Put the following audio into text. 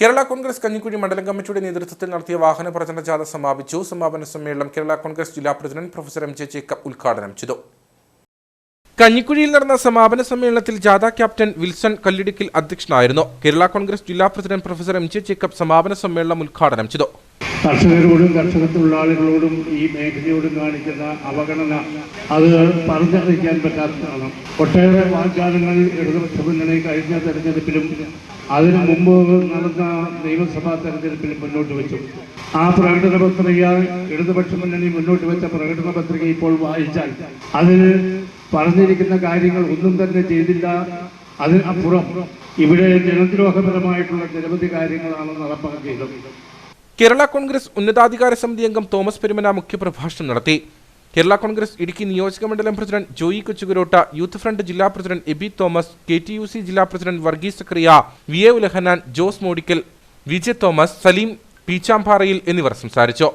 കേരള കോൺഗ്രസ് കഞ്ഞിക്കുഴി മണ്ഡലം കമ്മിറ്റിയുടെ നേതൃത്വത്തിൽ നടത്തിയ വാഹന പ്രചരണ ജാഥ സമാപിച്ചു. സമാപന സമ്മേളനം കേരള കോൺഗ്രസ് ജില്ലാ president professor M J Jacob ഉദ്ഘാടനം ചെയ്തു. കഞ്ഞിക്കുഴിയിൽ നടന്ന സമാപന സമ്മേളനത്തിൽ ജാഥ ക്യാപ്റ്റൻ വിൽസൺ കല്ലിടുക്കിൽ അധ്യക്ഷനായിരുന്നു. കേരള കോൺഗ്രസ് ജില്ലാ president professor M J Jacob സമാപന സമ്മേളനം ഉദ്ഘാടനം ചെയ്തു. കർഷകരോടും കർഷക തൊഴിലാളികളോടും ഈ മേഖലയോടും കാണിക്കുന്ന അവഗണന അത് പറഞ്ഞറിയിക്കാൻ പറ്റാത്തതാണ്. ഒട്ടേറെ വാഗ്ദാനങ്ങൾ ഇടതുപക്ഷ മുന്നണി കഴിഞ്ഞ തെരഞ്ഞെടുപ്പിലും അതിനു മുമ്പ് നടന്ന നിയമസഭാ തെരഞ്ഞെടുപ്പിൽ മുന്നോട്ട് വെച്ചു. ആ പ്രകടന പത്രിക ഇടതുപക്ഷ മുന്നണി മുന്നോട്ട് വെച്ച പ്രകടന പത്രിക ഇപ്പോൾ വായിച്ചാൽ അതിൽ പറഞ്ഞിരിക്കുന്ന കാര്യങ്ങൾ ഒന്നും തന്നെ ചെയ്തില്ല. അതിനപ്പുറം ഇവിടെ ജനദ്രോഹപരമായിട്ടുള്ള നിരവധി കാര്യങ്ങളാണ് നടപ്പാക്കിയത്. കേരള കോൺഗ്രസ് ഉന്നതാധികാര സമിതി അംഗം തോമസ് പെരുമന മുഖ്യപ്രഭാഷണം നടത്തി. കേരള കോൺഗ്രസ് ഇടുക്കി നിയോജക മണ്ഡലം president Joy Kochukurotta youth front ജില്ലാ president Aby Thomas K T U C ജില്ലാ president Varghese Sakariya V A Ulahannan Jose Modickal Vijay Thomas Saleem പീച്ചാമ്പാറയിൽ എന്നിവർ സംസാരിച്ചു.